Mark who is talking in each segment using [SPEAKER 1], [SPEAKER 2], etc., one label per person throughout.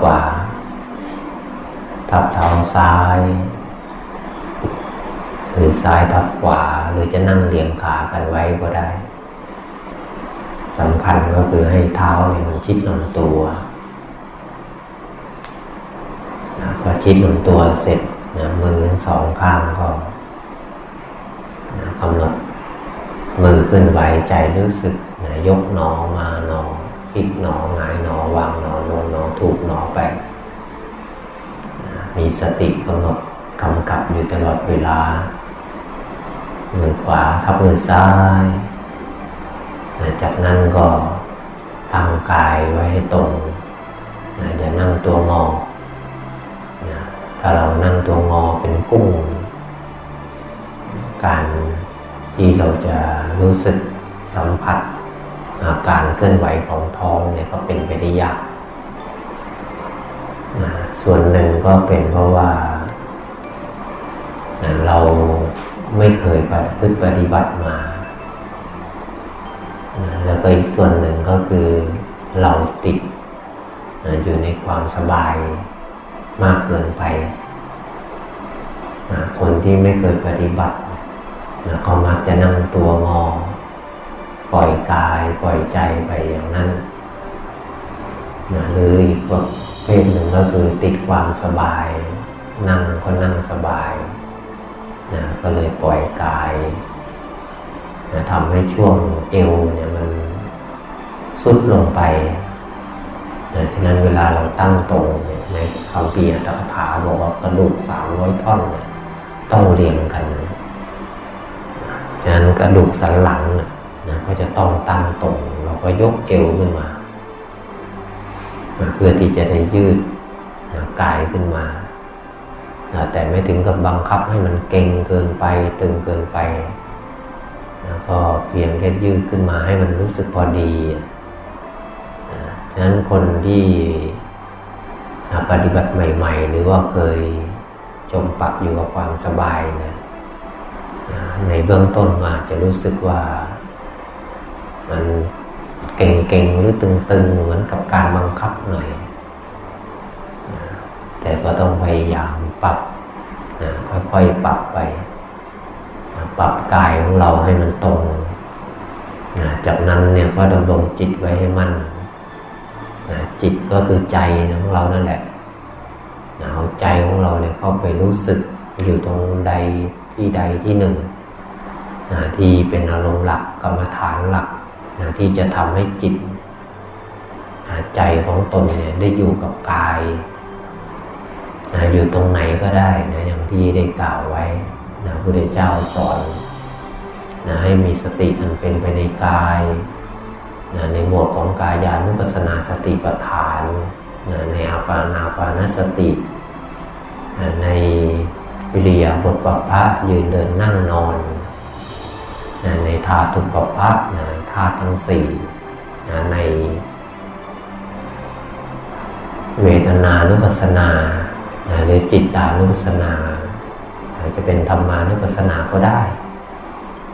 [SPEAKER 1] ขวา ทับเท้าซ้าย หรือซ้ายทับขวา หรือจะนั่งเรียงขากันไว้ก็ได้สำคัญก็คือให้เท้าเนี่ยมันชิดลำตัวนะพอชิดลำตัวเสร็จนะมือสองข้างก็นะกำหนดมือขึ้นไหวใจรู้สึกนะยกหนอมาหนอพลิกหนอหงายหนอวางหนอ ถูกหนอไป มีสติกำหนดกำกับอยู่ตลอดเวลา มือขวาทับมือซ้าย จากนั้นก็ตั้งกายไว้ให้ตรงนะอย่านั่งตัวงอ ถ้าเรานั่งตัวงอเป็นกุ้ง การที่เราจะรู้สึกสัมผัสอาการเคลื่อนไหวของท้องเนี่ยก็เป็นไปได้ยาก ส่วนหนึ่งก็เป็นเพราะว่าเราไม่เคยปฏิปฏิบัติมา แล้วก็อีกส่วนหนึ่งก็คือเราติดอยู่ในความสบายมากเกินไป คนที่ไม่เคยปฏิบัติก็มักจะนั่งตัวงอ ปล่อยกายปล่อยใจไปอย่างนั้นหรืออีก เภทหนึ่งก็คือติดความสบาย นั่งก็นั่งสบายนะก็เลยปล่อยกายนะทำให้ช่วงเอวเนี่ยมันสุดลงไปนะฉะนั้นเวลาเราตั้งตรงเนี่ยในคำปีอัตถกถาบอกว่ากระดูกสามร้อยท่อนเนี่ยต้องเรียงกันฉะนั้นกระดูกสันหลังเนี่ยนะก็จะต้องตั้งตรงเราก็ยกเอวขึ้นมา เพื่อที่จะได้ยืดกายขึ้นมา แต่ไม่ถึงกับบังคับให้มันเก่งเกินไปตึงเกินไปก็เพียงแค่ยืดขึ้นมาให้มันรู้สึกพอดีฉะนั้นคนที่ปฏิบัติใหม่ ๆ หรือว่าเคยจมปักอยู่กับความสบายเนะในเบื้องต้นอาจจะรู้สึกว่ามัน เก่งๆหรือตึงๆเหมือนกับการบังคับหน่อย แต่ก็ต้องพยายามปรับนะค่อยๆปรับไป ปรับกายของเราให้มันตรงนะจากนั้นเนี่ยก็ดำรงจิตไว้ให้มั่นนะจิตก็คือใจของเรานั่นแหละนะเอาใจของเราเนี่ยเข้าไปรู้สึกอยู่ตรงใดที่ใดที่หนึ่งนะที่เป็นอารมณ์หลักกรรมฐานหลัก นะที่จะทำให้จิตใจของตนเนี่ยได้อยู่กับกายนะอยู่ตรงไหนก็ได้นะอย่างที่ได้กล่าวไว้นะพระพุทธเจ้าสอนนะให้มีสติอันเป็นไปในกายนะในหมวดของกายานุปัสสนาสติปัฏฐานนะในอาปานาปานสตินะในวิริยาบทปพระยืนเดินนั่งนอนนะในธาตุปพระนะาตุทั้งสี่นะในเวทนานุปัสสนานะหรือจิตตานุปัสสนาอาจจะเป็นธรรมานุปัสสนาก็ได้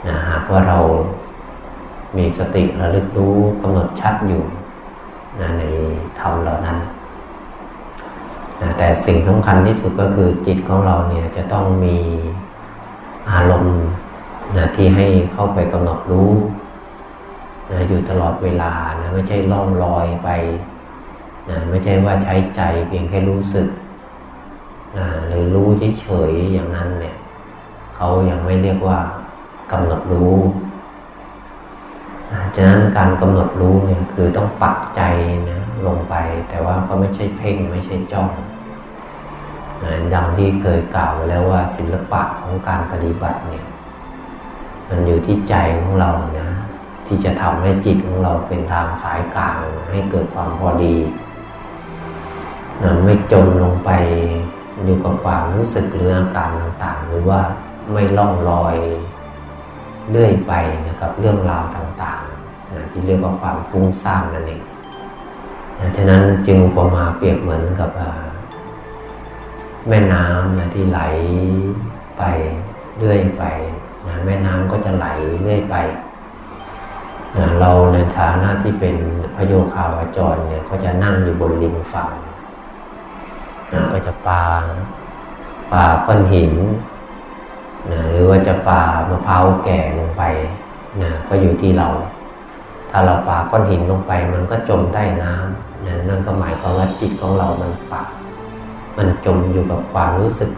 [SPEAKER 1] นะหากว่าเรามีสติระลึกรู้กำหนดชัดอยู่นะในธรรมเหล่านั้นนะแต่สิ่งสำคัญที่สุดก็คือจิตของเราเนี่ยจะต้องมีอารมณ์นะที่ให้เข้าไปกำหนดรู้ นะอยู่ตลอดเวลานะไม่ใช่ล่องลอยไปนะไม่ใช่ว่าใช้ใจเพียงแค่รู้สึกนะหรือรู้เฉยๆอย่างนั้นเนี่ยเขายังไม่เรียกว่ากำหนดรู้นะฉะนั้นการกำหนดรู้เนี่ยคือต้องปักใจนะลงไป แต่ว่าก็ไม่ใช่เพ่งไม่ใช่จ้องนะดังที่เคยกล่าวไว้แล้วว่าศิลปะของการปฏิบัติเนี่ย มันอยู่ที่ใจของเรานะ ที่จะทำให้จิตของเราเป็นทางสายกลางให้เกิดความพอดีไม่จมลงไปอยู่กับความรู้สึกหรืออาการต่างๆ หรือว่าไม่ล่องลอยเลื่อยไปนะครับเรื่องราวต่างๆนะที่เรียกว่าความฟุ้งซ่านนั่นเองนะฉะนั้นจึงอุปมาเปรียบเหมือนกับแม่น้ำนะที่ไหลไปเรื่อยไปนะแม่น้ำก็จะไหลเรื่อยไป เราในฐานะที่เป็นพระโยคาวาจรเนี่ยก็จะนั่งอยู่บนริมฝั่งก็จะปาปาก้อนหินนะหรือว่าจะปามะพร้าวแก่ลงไปนะก็อยู่ที่เรา ถ้าเราปาก้อนหินลงไป มันก็จมใต้น้ำนะนั่นก็หมายความว่าจิตของเรามันปักมันจมอยู่กับความรู้สึก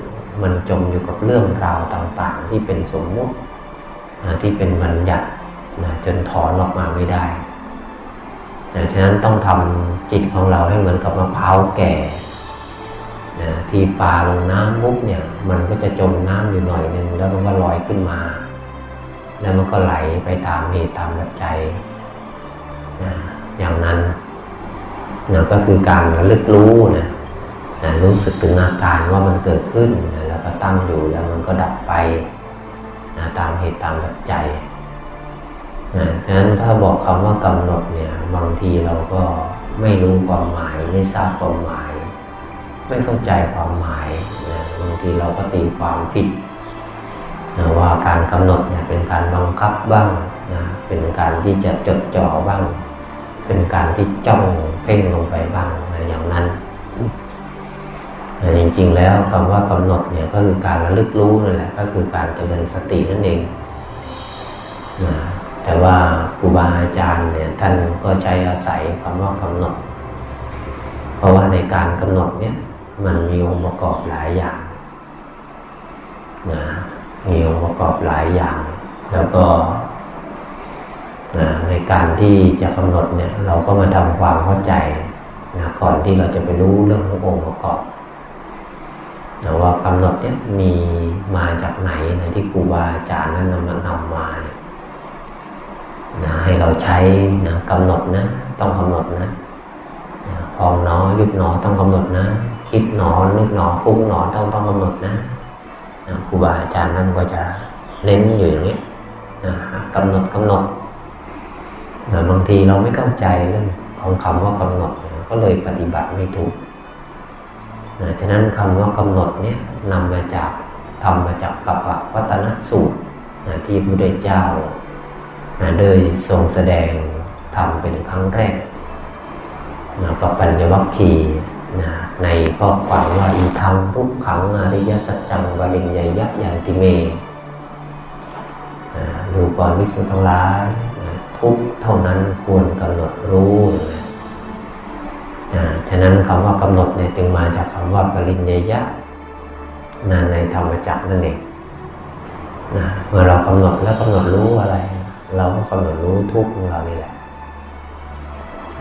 [SPEAKER 1] มันจมอยู่กับเรื่องราวต่างๆ ที่เป็นสมมุติที่เป็นบัญญัติ นะจนถอนออกมาไม่ได้นะฉะนั้นต้องทำจิตของเราให้เหมือนกับมะพร้าวแก่นะที่ปลาลงน้ำมุกเนี่ย มันก็จะจมน้ำอยู่หน่อยหนึ่งแล้วมันก็ลอยขึ้นมา แล้วมันก็ไหลไปตามเหตุตามปัจจัยนะอย่างนั้นนะก็คือการระลึกรู้นะนะรู้สึกถึงอาการว่ามันเกิดขึ้นนะแล้วก็ตั้งอยู่แล้วมันก็ดับไปนะตามเหตุตามปัจจัย ฉะนั้นถ้าบอกคำว่ากำหนดเนี่ยบางทีเราก็ไม่รู้ความหมายไม่ทราบความหมาย ไม่เข้าใจความหมายนะบางทีเราก็ตีความผิดนะว่าการกำหนดเนี่ยเป็นการบังคับบ้างนะเป็นการที่จะจดจ่อบ้าง เป็นการที่จ้องเพ่งลงไปบ้างนะอย่างนั้นจริงๆแล้วคำว่ากำหนดเนี่ยก็คือการระลึกรู้นั่นแหละก็คือการเจริญสตินั่นเองนะ แต่ว่าครูบาอาจารย์เนี่ยท่านก็ใช้อาศัยคำว่ากำหนด เพราะว่าในการกำหนดเนี่ยมันมีองค์ประกอบหลายอย่างนะมีองค์ประกอบหลายอย่าง แล้วก็นะในการที่จะกำหนดเนี่ยเราก็มาทำความเข้าใจนะก่อนที่เราจะไปรู้เรื่องขององค์ประกอบนะว่ากำหนดเนี่ยมีมาจากไหนนะที่ครูบาอาจารย์นั้นนำมานำมาเนี่ย ให้เราใช้นะกำหนดนะ ต้องกำหนดนะพองหนอยุบหนอต้องกำหนดนะ คิดหนอนึกหนอฟุ้งหนอต้องต้องกำหนดนะนะครูบาอาจารย์นั่นก็จะเน้นอยู่อย่างนี้นะกำหนดกำหนดนะบางทีเราไม่เข้าใจเรื่องของคำว่ากำหนดนะก็เลยปฏิบัติไม่ถูกนะฉะนั้นคำว่ากำหนดเนี่ยนำมาจากทำมาจากตัปะวัตนสูตรนะที่พระพุทธเจ้า นะโดยทรงแสดงทำเป็นครั้งแรกนะกับปัญญวัคคีนะในข้อความว่าอีธรรมทุกขังอริยสัจจังวริญญยัยันติเมดูก่อนวิสุทธังหลายทุกเท่านั้นควรกำหนดรู้นะฉะนั้นคำว่ากำหนดเนี่ยจึงมาจากคำว่าปริญญายะนะในธรรมจักรนั่นเองนะเมื่อเรากำหนดแล้วกำหนดรู้อะไร เราก็กำหนดรู้ทุกของเรานี่แหละ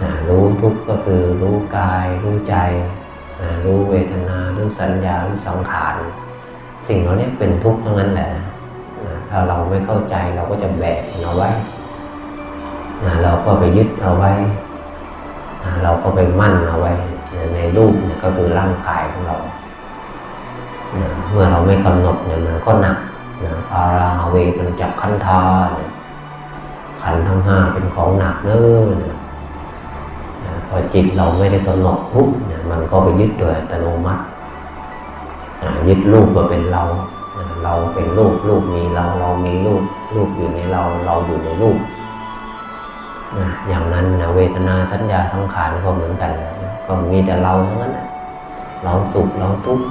[SPEAKER 1] นะรู้ทุกก็คือรู้กายรู้ใจนะรู้เวทนา รู้สัญญา รู้สังขาร สิ่งเหล่านี้เป็นทุกข์ทั้งนั้นแหละนะถ้าเราไม่เข้าใจเราก็จะแบกเอาไว้นะเราก็ไปยึดเอาไว้นะเราก็ไปมั่นเอาไว้ในรูปเนี่ยก็คือร่างกายของเรานะเมื่อเราไม่กำหนดเนี่ยมันก็หนักนะอาราเวเป็นจับขันธาเนี่ย ขันทั้งห้าเป็นของหนักเน้อเนี่ยพอจิตเราไม่ได้กำหนดปุ๊บเนี่ยมันก็ไปยึดโดยอัตโนมัติยึดรูปมาเป็นเรา เราเป็นรูปรูปมีเราเรามีรูปรูปอยู่ในเราเราอยู่ในรูปอย่างนั้นนะเวทนาสัญญาสังขารก็เหมือนกัน ก็มีแต่เราทั้งนั้นเราสุขเราทุกข์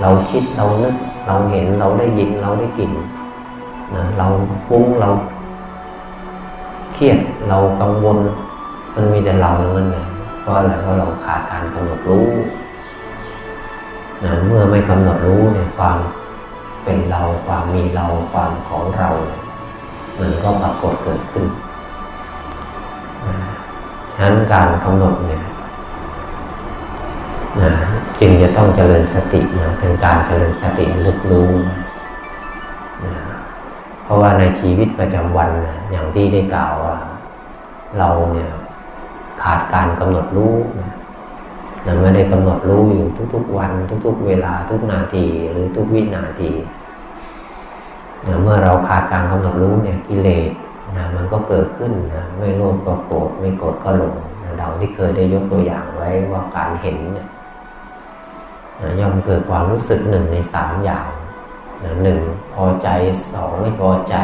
[SPEAKER 1] เราคิดเรานึกเราเห็นเราได้ยินเราได้กลิ่นเราฟุ้งเรา เครียดเรากังวล มันมีแต่เราทั้งนั้นไงเพราะอะไรเพราะเราขาดการกำหนดรู้นะเมื่อไม่กำหนดรู้ในความเป็นเราความมีเราความของเรา มันก็ปรากฏเกิดขึ้นฉะนั้นการกำหนดเนี่ยนะจึงจะต้องเจริญสตินะเป็นการเจริญสติลึกรู้นะเพราะว่าในชีวิตประจำวันนะ อย่างที่ได้กล่าวว่า เราเนี่ยขาดการกำหนดรู้นะนะไม่ได้กำหนดรู้อยู่ทุกๆวัน ทุก ๆ เวลาทุกนาทีหรือทุกวินาทีนะเมื่อเราขาดการกำหนดรู้เนี่ยกิเลสนะมันก็เกิดขึ้นนะไม่โลภก็โกรธไม่โกรธก็หลงนะเราที่เคยได้ยกตัวอย่างไว้ว่าการเห็นเนี่ยนะย่อมเกิดความรู้สึกหนึ่งในสามอย่างนะหนึ่งพอใจสองไม่พอใจ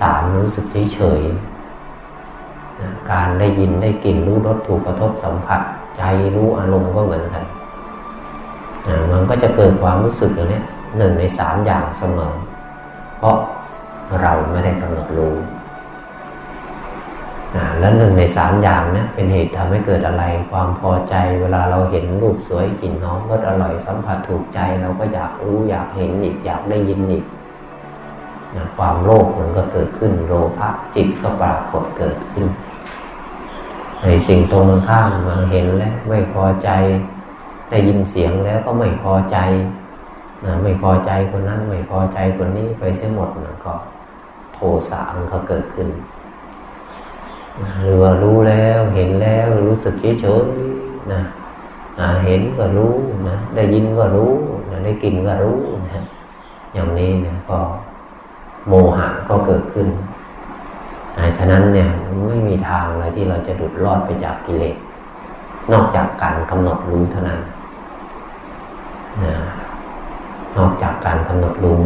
[SPEAKER 1] สามรู้สึกเฉยเฉยๆการได้ยินได้กลิ่นรู้รสถูกกระทบสัมผัส ใจรู้อารมณ์ก็เหมือนกันมันก็จะเกิดความรู้สึกอย่างนี้หนึ่งในสามอย่างเสมอ เพราะเราไม่ได้กำหนดรู้แล้วหนึ่งในสามอย่างเนี้เป็นเหตุทำให้เกิดอะไร ความพอใจ เวลาเราเห็นรูปสวยกลิ่นหอมรสอร่อยสัมผัสถูกใจ เราก็อยากรู้อยากเห็นอีกอยากได้ยินอีก ความโลภมันก็เกิดขึ้นโลภะจิตก็ปรากฏเกิดขึ้น ในสิ่งตรงข้ามมาเห็นแล้วไม่พอใจได้ยินเสียงแล้วก็ไม่พอใจนะไม่พอใจคนนั้นไม่พอใจคนนี้ไปเสียหมดนะก็โทสะมันก็เกิดขึ้นนะหรือว่ารู้แล้วเห็นแล้วรู้สึกเฉยๆนะนะเห็นก็รู้นะได้ยินก็รู้นะได้กลินก็รู้นะอย่างนี้นี่ยก็ โมหะก็เกิดขึ้นฉะนั้นเนี่ยไม่มีทางเลยที่เราจะหลุดรอดไปจากกิเลส นอกจากการกำหนดรู้เท่านั้นนะนอกจากการกำหนดรู้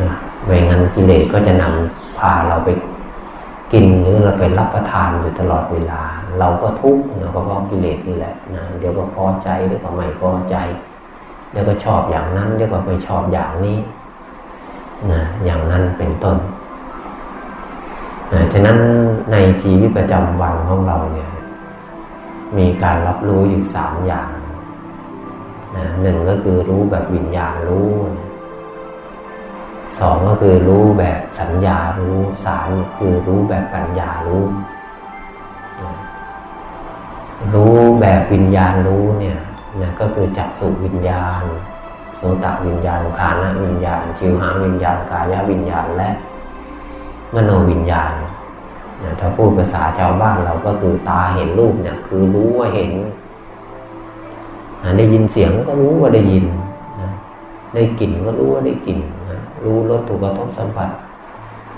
[SPEAKER 1] นะไม่งั้นกิเลสก็จะนำพาเราไปกินหรือเราไปรับประทานอยู่ตลอดเวลา เราก็ทุกข์เนะเพราะกิเลสนี่แหละนะเดี๋ยวก็พอใจเดี๋ยวก็ไม่พอใจ เดี๋ยวก็ชอบอย่างนั้นเดี๋ยวก็ไม่ชอบอย่างนี้ นะอย่างนั้นเป็นต้นนะฉะนั้นในชีวิตประจำวันของเราเนี่ย มีการรับรู้อยู่สามอย่างนะหนึ่งก็คือรู้แบบวิญญาณรู้สองก็คือรู้แบบสัญญารู้สามคือรู้แบบปัญญารู้ รู้แบบวิญญาณรู้เนี่ยนะก็คือจักสุวิญญาณ โสตวิญญาณคานวิญญาณ ชิวหาวิญญาณ กายวิญญาณและ มโนวิญญาณนะถ้าพูดภาษาชาวบ้านเราก็คือตาเห็นรูปเนี่ยคือรู้ว่าเห็นนะได้ยินเสียงก็รู้ว่าได้ยินนะได้กลิ่นก็รู้ว่าได้กลิ่นนะรู้รสถูกกระทบสัมผัส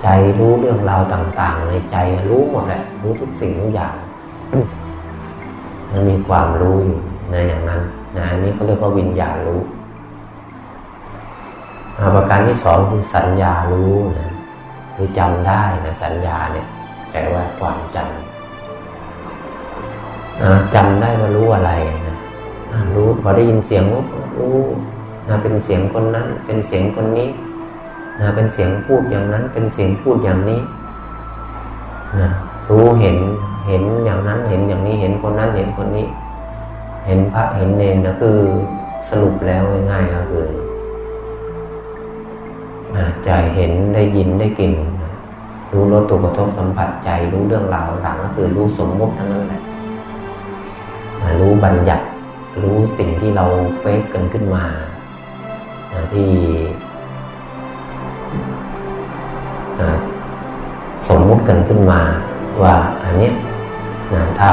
[SPEAKER 1] ใจรู้เรื่องราวต่าง ๆ ในใจรู้หมดแหละรู้ทุกสิ่งทุกอย่าง มันมีความรู้อยู่ในอย่างนั้นนะอันนี้เขาเรียกว่าวิญญาณรู้ ประการที่สองคือสัญญารู้นะคือจำได้นะสัญญาเนี่ยแปลว่าความจำจำได้ว่ารู้อะไรนะรู้พอได้ยินเสียงรู้นะเป็นเสียงคนนั้น เป็นเสียงคนนี้นะเป็นเสียงพูดอย่างนั้น เป็นเสียงพูดอย่างนี้นะรู้เห็นเห็นอย่างนั้นเห็นอย่างนี้เห็นคนนั้นเห็นคนนี้ เห็นพระเห็นเนนนะคือสรุปแล้วง่ายๆก็คือ ใจเห็นได้ยินได้กลิ่นรู้รสถูกกระทบสัมผัสใจ รู้เรื่องราวต่างก็คือรู้สมมติทั้งนั้นแหละรู้บัญญัติรู้สิ่งที่เราเฟกกันขึ้นมาที่สมมุติกันขึ้นมาว่าอันนี้นะถ้า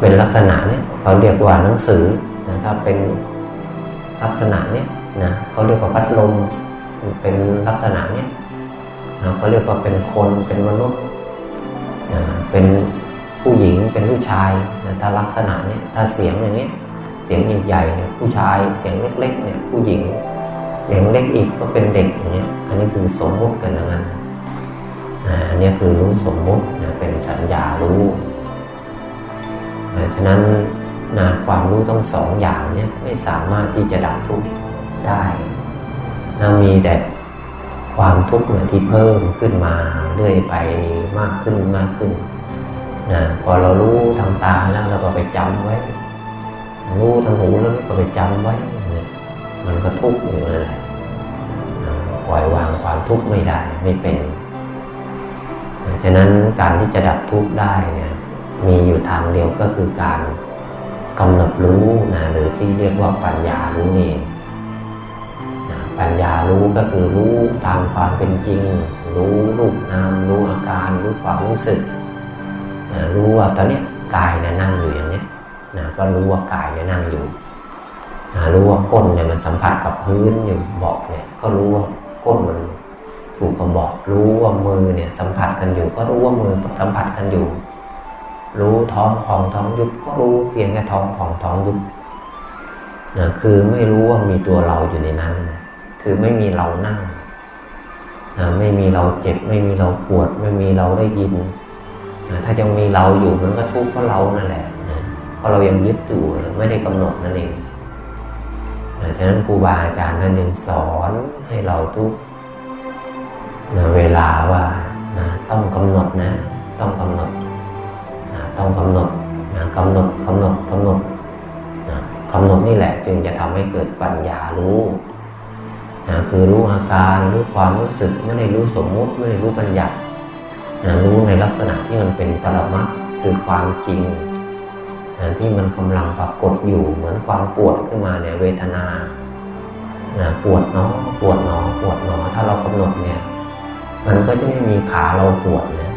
[SPEAKER 1] เป็นลักษณะเนี้ยเขาเรียกว่าหนังสือนะถ้าเป็นลักษณะเนี้ยนะเขาเรียกว่าพัดลม เป็นลักษณะเนี้ยเขาเรียกว่าเป็นคนเป็นมนุษย์เป็นผู้หญิงเป็นผู้ชายถ้าลักษณะเนี้ยถ้าเสียงอย่างเนี้ยเสียงใหญ่ๆเนี่ยผู้ชายเสียงเล็กๆเนี่ยผู้หญิง เสียงเล็กอีกก็เป็นเด็กอย่างเงี้ยอันนี้คือสมมุติกันอย่างนั้นอันนี้คือรู้สมมุติเป็นสัญญารู้ฉะนั้นนะความรู้ทั้งสองอย่างเนี่ยไม่สามารถที่จะดับทุกข์ได้ นะมีแต่ความทุกข์ที่เพิ่มขึ้นมาเรื่อยไปมากขึ้นมากขึ้นนะพอเรารู้ทางตาแล้วเราก็ไปจำไว้ รู้ทางหูแล้วก็ไปจำไว้ มันก็ทุกข์อยู่นั่นแหละปล่อยวางความทุกข์ไม่ได้ไม่เป็นฉะนั้นการที่จะดับทุกข์ได้เนี่ยมีอยู่ทางเดียวก็คือการกำหนดรู้นะหรือที่เรียกว่าปัญญารู้เอง ปัญญารู้ก็คือรู้ตามความเป็นจริง รู้รูปนามรู้อาการรู้ความรู้สึกรู้ว่าตอนนี้กายเนี่ยนั่งอยู่อย่างนี้นะก็รู้ว่ากายเนี่ยนั่งอยู่รู้ว่าก้นเนี่ยมันสัมผัสกับพื้นอยู่เบาะเนี่ย ก็รู้ว่าก้นมันถูกกับเบาะรู้ว่ามือเนี่ยสัมผัสกันอยู่ ก็รู้ว่ามือสัมผัสกันอยู่ รู้ท้องพองท้องยุบก็รู้เพียงแค่ท้องพองท้องยุบนะคือไม่รู้ว่ามีตัวเราอยู่ในนั้นนะ คือไม่มีเรานั่งนะไม่มีเราเจ็บ ไม่มีเราปวด ไม่มีเราได้ยินนะถ้ายังมีเราอยู่มันก็ทุกข์เพราะเรานั่นแหละเพราะเรายังยึดอยู่ไม่ได้กำหนดนั่นเองนะฉะนั้นครูบาอาจารย์ท่านยังสอนให้เราทุกนะเวลาว่านะต้องกำหนดนะ ต้องกำหนดนะต้องกำหนดนะกำหนดกำหนดกำหนดนะกำหนดนี่แหละ จึงจะทำให้เกิดปัญญารู้ นะคือรู้อาการรู้ความรู้สึกไม่ได้รู้สมมุติไม่ได้รู้ปัญญานะรู้ในลักษณะที่มันเป็นปรมัตคือความจริงนะที่มันกำลังปรากฏอยู่เหมือนความปวดขึ้นมาเนี่ยเวทนานะปวดเนาะปวดเนาะปวดเนาะถ้าเรากำหนดเนี่ย มันก็จะไม่มีขาเราปวดนะ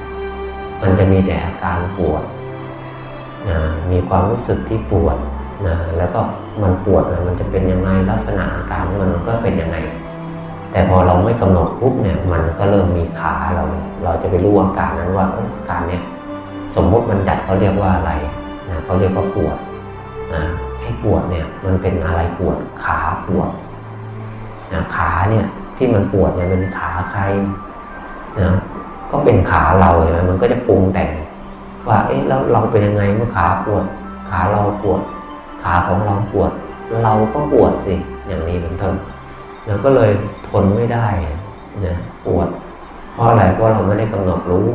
[SPEAKER 1] มันจะมีแต่อาการปวดนะมีความรู้สึกที่ปวดนะแล้วก็ มันปวดนะมันจะเป็นยังไงลักษณะอาการมันก็เป็นยังไง แต่พอเราไม่กำหนดปุ๊บเนี่ยมันก็เริ่มมีขาเรา เราจะไปรู้อาการนั้นว่าเอออาการเนี้ยสมมติมันจัดเขาเรียกว่าอะไรนะเขาเรียกว่าปวดนะให้ปวดเนี่ยมันเป็นอะไรปวดขาปวดนะขาเนี่ยที่มันปวดเนี่ยเป็นขาใครนะก็เป็นขาเราใช่ไหมมันก็จะปรุงแต่งว่าเอ๊ะแล้วเราเป็นยังไงเมื่อขาปวด ขาเราปวด ขาของเราปวด เราก็ปวดสิอย่างนี้เป็นต้นแล้วก็เลยทนไม่ได้นะปวด เพราะอะไรเพราะเราไม่ได้กำหนดรู้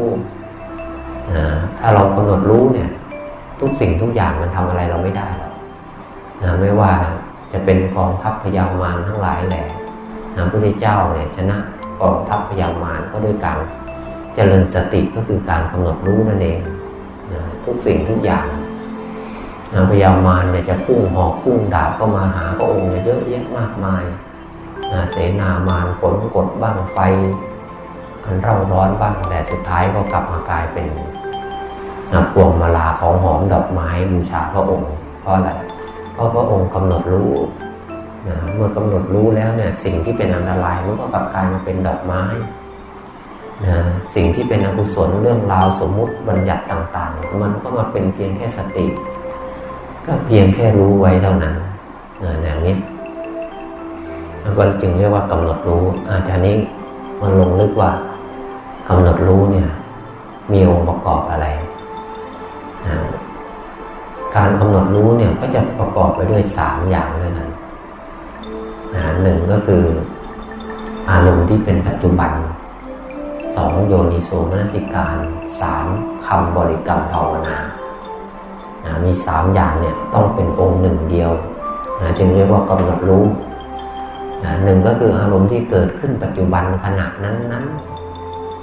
[SPEAKER 1] นะถ้าเรากำหนดรู้เนี่ย ทุกสิ่งทุกอย่างมันทำอะไรเราไม่ได้หรอกนะไม่ว่าจะเป็นกองทัพพยามารทั้งหลายแหละนะพระพุทธเจ้าเนี่ยชนะกองทัพพยามารก็ด้วยการเจริญสติก็คือการกำหนดรู้นั่นเองนะทุกสิ่งทุกอย่าง พยามารเนี่ยจะพุ่งหอกพุ่งดาบเข้ามาหาพระองค์เยอะแยะมากมายเสนามารฝนกดบ้างไฟอันเร่าร้อนบ้างแต่สุดท้ายก็กลับมากลายเป็นพวงมาลาของหอมดอกไม้บูชาพระองค์ เพราะอะไรเพราะพระองค์กำหนดรู้นะเมื่อกำหนดรู้แล้วเนี่ยสิ่งที่เป็นอันตรายมันก็กลับกลายมาเป็นดอกไม้นะสิ่งที่เป็นอกุศลเรื่องราวสมมุติบัญญัติต่าง ๆ มันก็มาเป็นเพียงแค่สติ ก็เพียงแค่รู้ไว้เท่านั้นนะอย่างนี้แล้วก็จึงเรียกว่ากำหนดรู้ อาจารย์นี้มันลงลึกว่ากำหนดรู้เนี่ย มีองค์ประกอบอะไร การกำหนดรู้เนี่ยก็จะประกอบไปด้วยสามอย่างด้วยกันนหนึ่งก็คือ อารมณ์ที่เป็นปัจจุบันสองโยนิโสมนสิการสามคำบริกรรมภาวนา มีสามอย่างเนี่ยต้องเป็นองค์หนึ่งเดียวนะจึงเรียกว่ากำหนดรู้นะหนึ่งก็คืออารมณ์ที่เกิดขึ้นปัจจุบันขณะนั้นนั้น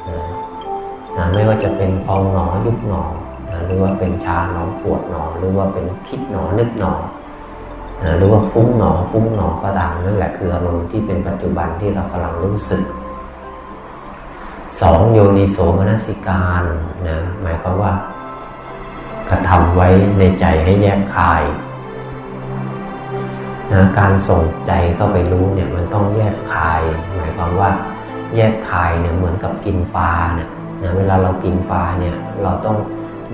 [SPEAKER 1] นะนะไม่ว่าจะเป็นพองหนอยุบหนอนะหรือว่าเป็นชาหนอปวดหนอ หรือว่าเป็นคิดหนอนึกหนอนะหรือว่าฟุ้งหนอฟุ้งหนอก็ตามนั่นแหละคืออารมณ์ที่เป็นปัจจุบันที่เรากำลังรู้สึกสองโยนิโสมนสิการนะหมายความว่า กระทำไว้ในใจให้แยกคายนะการส่งใจเข้าไปรู้เนี่ยมันต้องแยกคาย หมายความว่าแยกคายเนี่ยเหมือนกับกินปลาเนี่ยนะเวลาเรากินปลาเนี่ยเราต้อง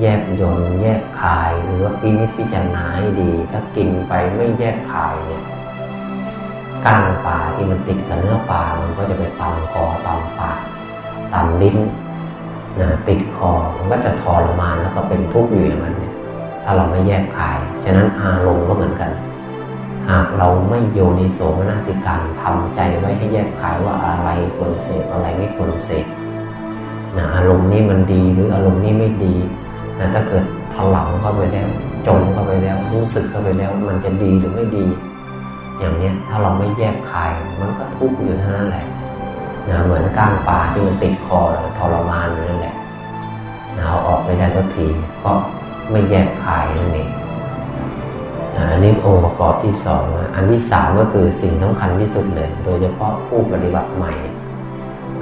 [SPEAKER 1] แยกยนแยกคายหรือว่าพินิจพิจารณาให้ดี ถ้ากินไปไม่แยกคายเนี่ยก้างปลาที่มันติดกับเนื้อปลามันก็จะไปตำคอตำปากตำลิ้น นะติดคอมันก็จะทรมานแล้วก็เป็นทุกข์อยู่อย่างนั้นเนี่ยถ้าเราไม่แยกคาย ฉะนั้นอารมณ์ก็เหมือนกัน หากเราไม่โยนิโสมนสิการทำใจไว้ให้แยกขายว่าอะไรควรเสพอะไรไม่ควรเสพนะอารมณ์นี้มันดีหรืออารมณ์นี้ไม่ดีนะถ้าเกิดถลำเข้าไปแล้วจมเข้าไปแล้วรู้สึกเข้าไปแล้ว มันจะดีหรือไม่ดี อย่างเนี้ยถ้าเราไม่แยกคายมันก็ทุกข์อยู่เท่านั้นแหละ นะเหมือนก้างปลาที่มันติดคอทรมานอยู่นั่นแหละนะเอาออกไม่ได้สักทีเพราะไม่แยกคายนั่นเองอันนี้องค์ประกอบที่สองอันที่สามก็คือสิ่งสำคัญที่สุดเลย โดยเฉพาะผู้ปฏิบัติใหม่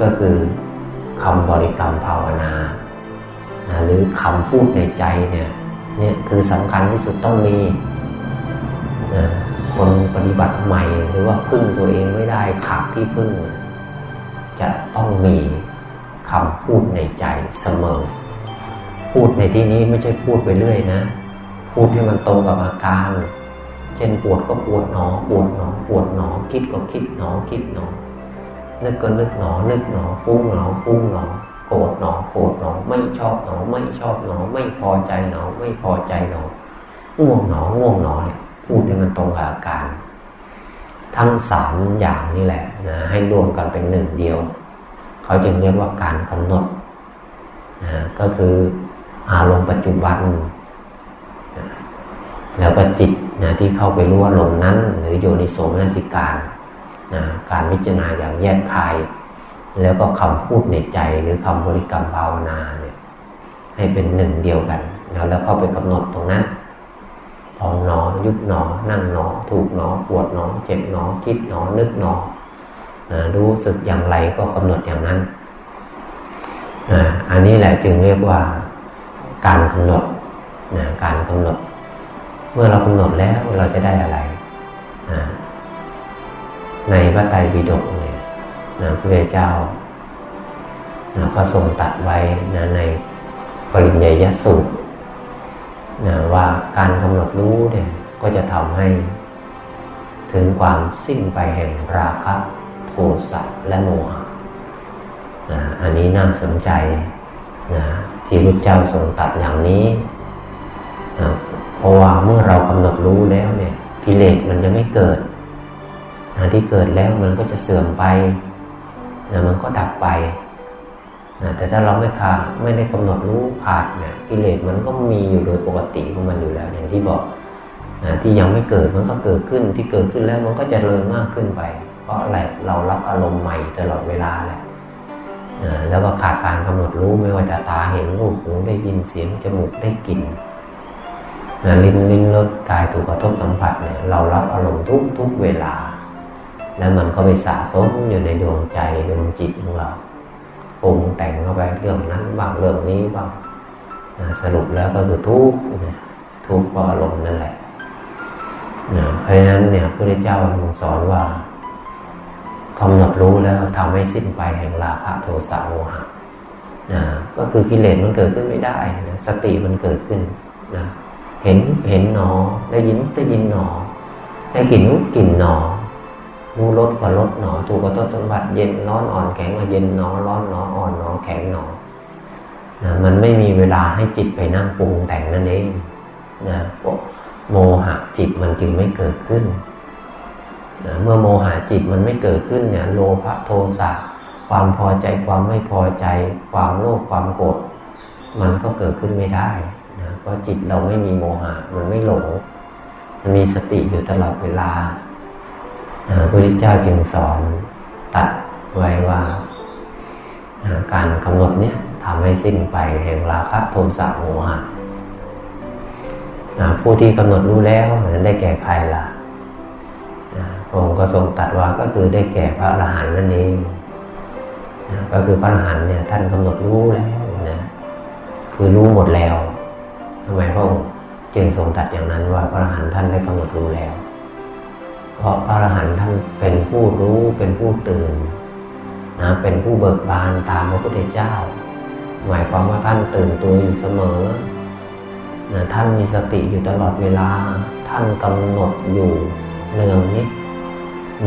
[SPEAKER 1] ก็คือคำบริกรรมภาวนานะหรือคำพูดในใจเนี่ยเนี่ยคือสำคัญที่สุดต้องมี คนปฏิบัติใหม่ หรือว่าพึ่งตัวเองไม่ได้ขาดที่พึ่ง จะต้องมีคำพูดในใจเสมอ พูดในที่นี้ไม่ใช่พูดไปเรื่อยนะ พูดให้มันตรงกับอาการ เช่นปวดก็ปวดหนอ ปวดหนอ ปวดหนอ คิดก็คิดหนอ คิดหนอ นึกก็นึกหนอ นึกหนอฟุ้งหนอฟุ้งหนอ โกรธหนอ โกรธหนอ ไม่ชอบหนอ ไม่ชอบหนอ ไม่พอใจหนอ ไม่พอใจหนอ ง่วงหนอ ง่วงหนอเนี่ย พูดให้มันตรงกับอาการ ทั้งสามอย่างนี่แหละ นะให้รวมกันเป็นหนึ่งเดียว เขาจึงเรียกว่าการกำหนดนะก็คืออารมณ์ปัจจุบันนะแล้วก็จิตนะที่เข้าไปรู้อารมณ์นั้น หรือโยนิโสมนสิการนะการพิจารณาอย่างแยกคาย แล้วก็คำพูดในใจหรือคำบริกรรมภาวนาเนี่ยให้เป็นหนึ่งเดียวกัน แล้วแล้วเข้าไปกำหนดตรงนั้นพองหนอยุบหนอ นั่งหนอ ถูกหนอ ปวดหนอ เจ็บหนอ คิดหนอ นึกหนอ รู้สึกอย่างไรก็กำหนดอย่างนั้น อันนี้แหละจึงเรียกว่าการกำหนดนะการกำหนด เมื่อเรากำหนดแล้วเราจะได้อะไรนะในพระไตรปิฎกเนี่ยนะพระเจ้านะก็ทรงตัดไว้นะในปริญญายสูตรนะว่าการกำหนดรู้เนี่ยก็จะทำให้ ถึงความสิ้นไปแห่งราคะ โทสะและโมหะนะอันนี้น่าสนใจนะที่พระเจ้าทรงตัดอย่างนี้นะเพราะว่าเมื่อเรากำหนดรู้แล้วเนี่ยกิเลสมันจะไม่เกิดนะที่เกิดแล้วมันก็จะเสื่อมไปนะมันก็ดับไปนะแต่ถ้าเราไม่ขาดไม่ได้กำหนดรู้ขาดเนี่ยกิเลสมันก็มีอยู่โดยปกติของมันอยู่แล้วอย่างที่บอกนะที่ยังไม่เกิดมันก็เกิดขึ้นที่เกิดขึ้นแล้วมันก็จเจริญมากขึ้นไป เพราะอะไรเรารับอารมณ์ใหม่ตลอดเวลาแหละแล้วก็ขาดการกำหนดรู้ไม่ว่าจะตาเห็นรูปหูได้ยินเสียงจมูกได้กลิ่นลิ้นลิ้นรสกายถูกกระทบสัมผัสเนี่ยเรารับอารมณ์ทุกทุกเวลา แล้วมันก็ไปสะสมอยู่ในดวงใจดวงจิตของเราปรุงแต่งเข้าไปเรื่องนั้นบ้างเรื่องนี้บ้างสรุปแล้วก็คือทุกทุกเพราะอารมณ์นั่นแหละเพราะฉะนั้นเนี่ยพระเจ้าทรงสอนว่า กำหนดรู้แล้วทำให้สิ้นไปแห่งราคะโทสะโมหะนะก็คือกิเลสมันเกิดขึ้นไม่ได้นะสติมันเกิดขึ้นนะเห็นเห็นหนอได้ยินได้ยินหนอได้กลิ่นกลิ่นหนอรู้รสก็รสหนอถูกกระทบสัมผัสเย็นร้อนอ่อนแข็งว่าเย็นหนอร้อนหนออ่อนหนอแข็งหนอนะมันไม่มีเวลาให้จิตไปนั่งปรุงแต่งนั่นเองนะโมหะจิตมันจึงไม่เกิดขึ้น เมื่อโมหะจิตมันไม่เกิดขึ้นเนี่ยโลภะโทสะความพอใจความไม่พอใจ ความโลภความโกรธมันก็เกิดขึ้นไม่ได้นะเพราะจิตเราไม่มีโมหะมันไม่หลงมันมีสติอยู่ตลอดเวลาพระพุทธเจ้าจึงสอนตัดไว้ว่าการกำหนดเนี่ยทำให้สิ้นไปแห่งราคะโทสะโมหะผู้ที่กำหนดรู้แล้วนั้นได้แก่ใครล่ะพระ องค์ก็ทรงตัดว่าก็คือได้แก่พระอรหันต์นั่นเองนะก็คือพระอรหันต์เนี่ยท่านกำหนดรู้แล้วนะคือรู้หมดแล้วทำไมพระองค์จึงทรงตัดอย่างนั้นว่าพระอรหันต์ท่านได้กำหนดรู้แล้ว เพราะพระอรหันต์ท่านเป็นผู้รู้เป็นผู้ตื่นนะเป็นผู้เบิกบานตามพระพุทธเจ้า หมายความว่าท่านตื่นตัวอยู่เสมอนะท่านมีสติอยู่ตลอดเวลา ท่านกำหนดอยู่เนืองนิด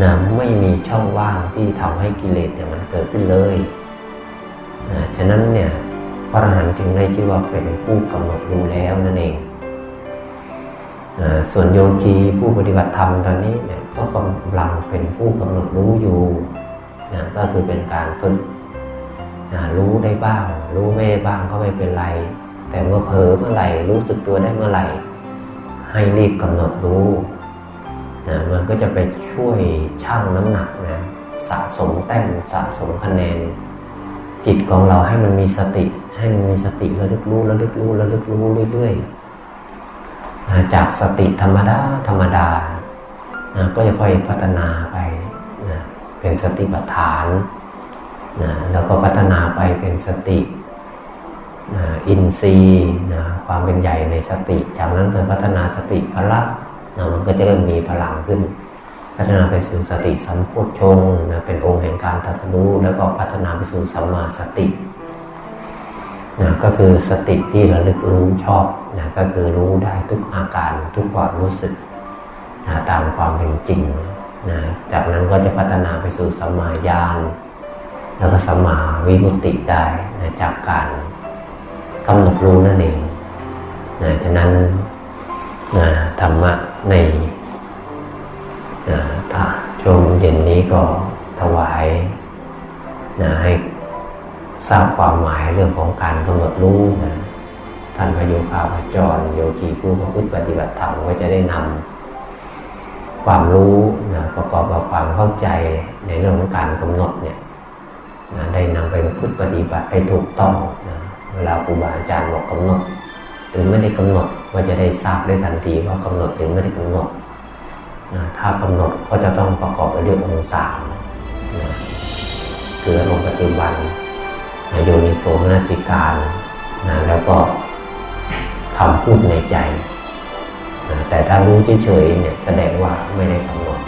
[SPEAKER 1] นะไม่มีช่องว่างที่ทำให้กิเลสเนี่ยมันเกิดขึ้นเลยนะฉะนั้นเนี่ยพระอรหันต์จึงได้ชื่อว่าเป็นผู้กำหนดรู้แล้วนั่นเองนะส่วนโยคีผู้ปฏิบัติธรรมตอนนี้เนี่ยก็กำลังเป็นผู้กำหนดรู้อยู่นะก็คือเป็นการฝึกนะรู้ได้บ้าง รู้ไม่ได้บ้างก็ไม่เป็นไร แต่เมื่อเผลอเมื่อไหร่รู้สึกตัวได้เมื่อไหร่ ให้รีบกำหนดรู้ นะมันก็จะไปช่วยชั่งน้ำหนักนะสะสมแต้มสะสมคะแนน จิตของเราให้มันมีสติ ให้มันมีสติระลึกรู้ระลึกรู้ระลึกรู้เรื่อยนะจากสติธรรมดาธรรมดานะก็จะค่อยพัฒนาไปนะเป็นสติปัฏฐานนะแล้วก็พัฒนาไปเป็นสตินะอินทรีย์นะความเป็นใหญ่ในสติ จากนั้นก็พัฒนาสติพละ นะมันก็จะเริ่มมีพลังขึ้น พัฒนาไปสู่สติสัมโพชฌงนะเป็นองค์แห่งการตัสรู้แล้วก็พัฒนาไปสู่สัมมาสตินะก็คือสติที่ระลึกรู้ชอบนะก็คือรู้ได้ทุกอาการทุกความรู้สึกนะตามความเป็นจริงนะจากนั้นก็จะพัฒนาไปสู่สัมมาญาณแล้วก็สัมมาวิมุตติได้นะจากการกำหนดรู้นั่นเองนะฉะนั้นนะธรรมะ ในถ้าช่วงเย็นนี้ก็ถวายนะให้ทราบความหมายเรื่องของการกำหนดรู้นะท่านพระโยคาพจร โยคีผู้ประพฤติปฏิบัติธรรมก็จะได้นำความรู้นะประกอบกับความเข้าใจในเรื่องของการกำหนดเนี่ยนะได้นำไปประพฤติปฏิบัติให้ถูกต้องนะเวลาครูบาอาจารย์บอกกำหนด หรือไม่ได้กำหนดก็จะได้ทราบได้ทันทีว่ากำหนดหรือไม่ได้กำหนดนะถ้ากำหนดก็จะต้องประกอบไปด้วยองค์สามนะคืออารมณ์ปัจจุบันนะโยนิโสมนสิการนะแล้วก็คำพูดในใจนะแต่ถ้ารู้เฉยๆเนี่ยแสดงว่าไม่ได้กำหนด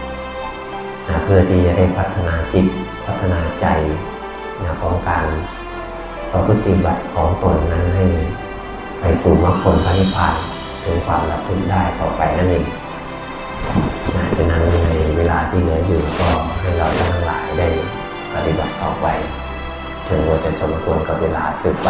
[SPEAKER 1] นะเพื่อที่จะได้พัฒนาจิตพัฒนาใจนะของการประพฤติบัติของตนนั้นให้ ไปสู่มรรคผลพระนิพพานถึงความรับทุกได้ต่อไปนั่นเองนะฉะนั้นในเวลาที่เหลืออยู่ก็ให้เราทั้งหลายได้ปฏิบัติต่อไปจนกว่าจะสมควรกับเวลาสืบไป